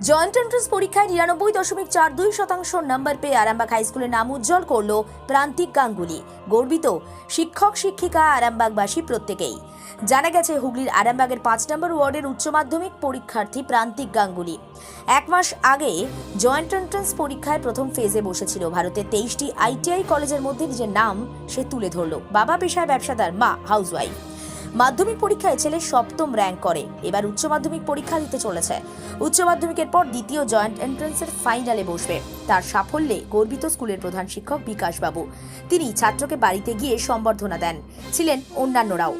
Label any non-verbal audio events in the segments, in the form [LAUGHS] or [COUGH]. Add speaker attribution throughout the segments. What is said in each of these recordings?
Speaker 1: Joint entrance পরীক্ষায় নিরানব্বই দশমিক চার দুই শতাংশ নম্বর পেয়ে আরামবাগ হাই স্কুলের নাম উজ্জ্বল করল প্রান্তিক গাঙ্গুলি। গর্বিত শিক্ষক, শিক্ষিকা, আরামবাগবাসী প্রত্যেকেই। জানা গেছে, হুগলির আরামবাগের পাঁচ নম্বর ওয়ার্ডের উচ্চ মাধ্যমিক পরীক্ষার্থী প্রান্তিক গাঙ্গুলি। এক মাস আগে জয়েন্ট এন্ট্রান্স পরীক্ষায় প্রথম ফেজে বসেছিল। ভারতের তেইশটি আইটিআই কলেজের মধ্যে নিজের নাম সে তুলে ধরল। বাবা পেশায় ব্যবসাদার, মা হাউসওয়াইফ মাধ্যমিক পরীক্ষায় ছেলে সপ্তম র্যাঙ্ক করে। এবার উচ্চ মাধ্যমিক পরীক্ষা দিতে চলেছে। উচ্চ মাধ্যমিকের পর দ্বিতীয় জয়েন্ট এন্ট্রান্সের ফাইনালে বসবে। তার সাফল্যে গর্বিত স্কুলের প্রধান শিক্ষক বিকাশ বাবু তিনি ছাত্রকে বাড়িতে গিয়ে সম্বর্ধনা দেন। ছিলেন অন্যান্যরাও।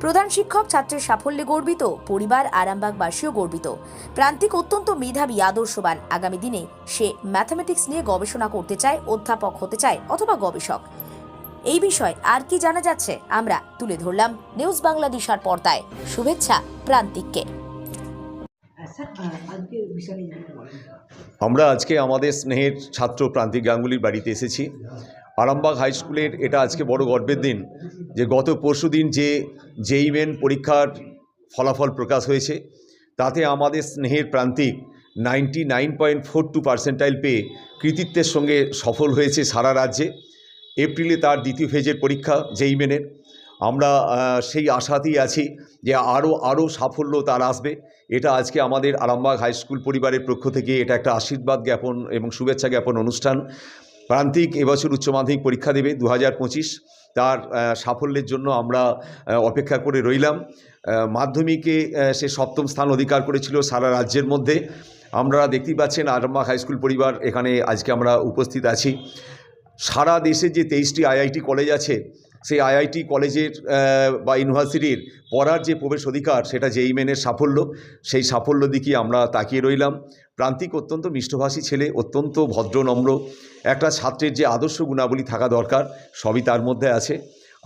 Speaker 1: প্রধান শিক্ষক ছাত্রের সাফল্যে গর্বিত, পরিবার আরামবাগবাসীও গর্বিত। প্রান্তিক অত্যন্ত মেধাবী, আদর্শবান। আগামী দিনে সে ম্যাথামেটিক্স নিয়ে গবেষণা করতে চায়, অধ্যাপক হতে চায় অথবা গবেষক। এই বিষয় আর কি জানা যাচ্ছে আমরা তুলে ধরলাম নিউজ বাংলাদেশার পর্দায়। শুভেচ্ছা প্রান্তিককে।
Speaker 2: আমরা আজকে আমাদের স্নেহের ছাত্র প্রান্তিক গাঙ্গুলির বাড়িতে এসেছি। আরামবাগ হাই স্কুলের এটা আজকে বড় গর্বের দিন যে গত পরশু দিন যে জেই মেন পরীক্ষার ফলাফল প্রকাশ হয়েছে তাতে আমাদের স্নেহের Prantik ninety nine point four two percentile পেয়ে কৃতিত্বের সঙ্গে সফল হয়েছে সারা রাজ্যে। এপ্রিলে তার দ্বিতীয় ফেজের পরীক্ষা জেই মেনের। আমরা সেই আশাতেই আছি যে আরও আরও সাফল্য তার আসবে। এটা আজকে আমাদের আরামবাগ হাই স্কুল পরিবারের পক্ষ থেকে এটা একটা আশীর্বাদ জ্ঞাপন এবং শুভেচ্ছা জ্ঞাপন অনুষ্ঠান। প্রান্তিক এবছর উচ্চ মাধ্যমিক পরীক্ষা দেবে দু হাজার পঁচিশ। তার সাফল্যের জন্য আমরা অপেক্ষা করে রইলাম। মাধ্যমিকে সে সপ্তম স্থান অধিকার করেছিল সারা রাজ্যের মধ্যে। আমরা দেখতেই পাচ্ছেন আরামবাগ হাই স্কুল পরিবার এখানে আজকে আমরা উপস্থিত আছি। সারা দেশে যে তেইশটি আইআইটি কলেজ আছে, সেই আইআইটি কলেজের বা ইউনিভার্সিটির পড়ার যে প্রবেশ অধিকার, সেটা যেই মেনের সাফল্য, সেই সাফল্য দিকে আমরা তাকিয়ে রইলাম। প্রান্তিক অত্যন্ত মিষ্টভাষী ছেলে, অত্যন্ত ভদ্র নম্র একটা ছাত্রের যে আদর্শ গুণাবলী থাকা দরকার, সবই তার মধ্যে আছে।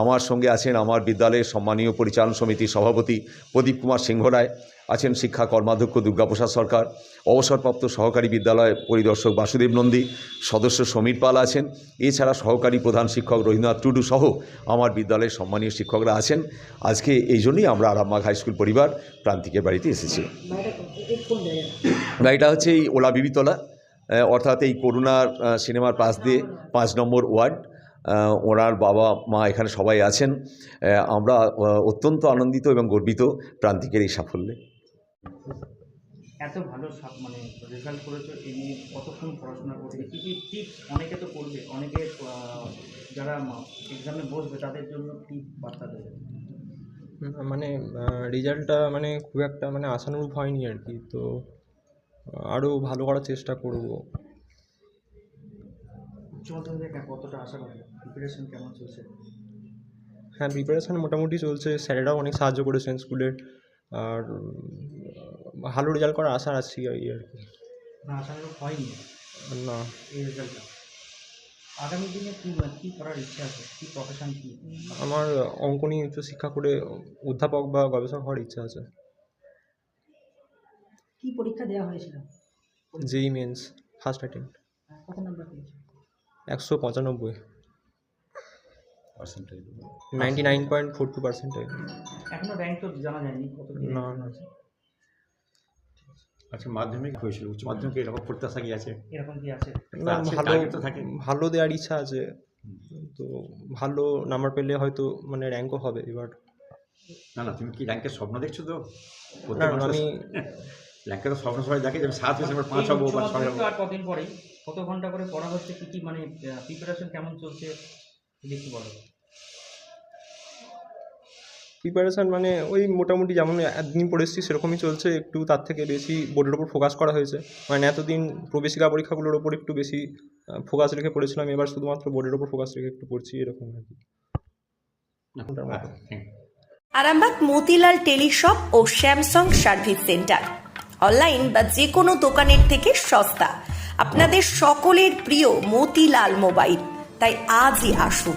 Speaker 2: আমার সঙ্গে আছেন আমার বিদ্যালয়ের সম্মানীয় পরিচালন সমিতির সভাপতি প্রদীপ কুমার সিংহ রায়, আছেন শিক্ষা কর্মাধ্যক্ষ দুর্গাপ্রসাদ সরকার, অবসরপ্রাপ্ত সহকারী বিদ্যালয় পরিদর্শক বাসুদেব নন্দী, সদস্য সমীর পাল আছেন, এছাড়া সহকারী প্রধান শিক্ষক রবীন্দ্রনাথ টুডু সহ আমার বিদ্যালয়ের সম্মানীয় শিক্ষকরা আছেন। আজকে এই জন্যই আমরা আরামবাগ হাই স্কুল পরিবার প্রান্তিকের বাড়িতে এসেছি। গাড়িটা হচ্ছে এই ওলা বিবিতলা, অর্থাৎ এই করুণার সিনেমার পাশ দিয়ে পাঁচ নম্বর ওয়ার্ড। ওনার বাবা মা এখানে সবাই আছেন। আমরা অত্যন্ত আনন্দিত এবং গর্বিত প্রান্তিকের এই সাফল্যে।
Speaker 3: এত ভালো মানে রেজাল্ট করেছ এই নিয়ে কতক্ষণ পড়াশোনা করবে? কী কী টিপস অনেকে তো করবে অনেকে যারা এক্সামে বসবে তাদের জন্য বার্তা দেবে?
Speaker 4: মানে রেজাল্টটা মানে খুব একটা মানে আশানুরূপ হয়নি আর কি তো আরও ভালো করার চেষ্টা করব।
Speaker 3: কতটা আশা করে প্রিপারেশন কেমন চলছে?
Speaker 4: হ্যাঁ প্রিপারেশান মোটামুটি চলছে। স্যারেরাও অনেক সাহায্য করেছেন স্কুলের আর ভালো রেজাল্ট করার আশা আছি এই আর কি।
Speaker 3: না আশানুরূপ হয়নি।
Speaker 4: না।
Speaker 3: এই রেজাল্টটা আগামী দিনে কী কী করার ইচ্ছা আছে? কী প্রফেশন কী?
Speaker 4: আমার অঙ্ক নিয়ে উচ্চশিক্ষা করে অধ্যাপক বা গবেষক হওয়ার ইচ্ছা আছে।
Speaker 5: কি পরীক্ষা দেওয়া হয়েছিল?
Speaker 4: যেই মেন্স ফার্স্ট অ্যাটেম্প
Speaker 5: কত নাম্বার পেয়েছে?
Speaker 4: একশো পঁচানব্বই। Ninety nine point four two percent
Speaker 3: এখনও র্যাঙ্ক তো জানা যায়নি কত
Speaker 4: না, না।
Speaker 6: আচ্ছা মাধ্যমিক হয়েছিল উচ্চ মাধ্যমিকে এরকম প্রত্যাশা কি আছে?
Speaker 3: এরকম কি আছে?
Speaker 4: না ভালো
Speaker 6: তো থাকে।
Speaker 4: ভালো দেওয়ার ইচ্ছা আছে। তো ভালো নাম্বার পেলে হয়তো মানে র্যাঙ্কও হবে এবার।
Speaker 6: না না তুমি কি র্যাঙ্কের স্বপ্ন দেখছ তো?
Speaker 4: না আমি [LAUGHS]
Speaker 6: র্যাঙ্কের তো স্বপ্ন সবাই দেখে যে আমি সাত আমরা পাঁচ হব বা ছয় হব।
Speaker 3: আর কদিন পরেই কত ঘণ্টা করে পড়া হচ্ছে কি কি মানে প্রিপারেশন কেমন চলছে?
Speaker 4: প্রিপারেশান মানে ওই মোটামুটি যেমন একদিন পড়ে এসেছি সেরকমই চলছে। একটু তার থেকে বেশি বোর্ডের ওপর ফোকাস করা হয়েছে। মানে এতদিন প্রবেশিকা পরীক্ষাগুলোর ওপর একটু বেশি ফোকাস রেখে পড়েছিলাম। এবার শুধুমাত্র বোর্ডের ওপর ফোকাস রেখে একটু পড়ছি এরকম আর কি.
Speaker 1: আরামবাগ মতিলাল টেলিশপ ও স্যামসাং সার্ভিস সেন্টার। অনলাইন বা যে কোনো দোকানের থেকে সস্তা। আপনাদের সকলের প্রিয় মতিলাল মোবাইল। তাই আজই আসুন।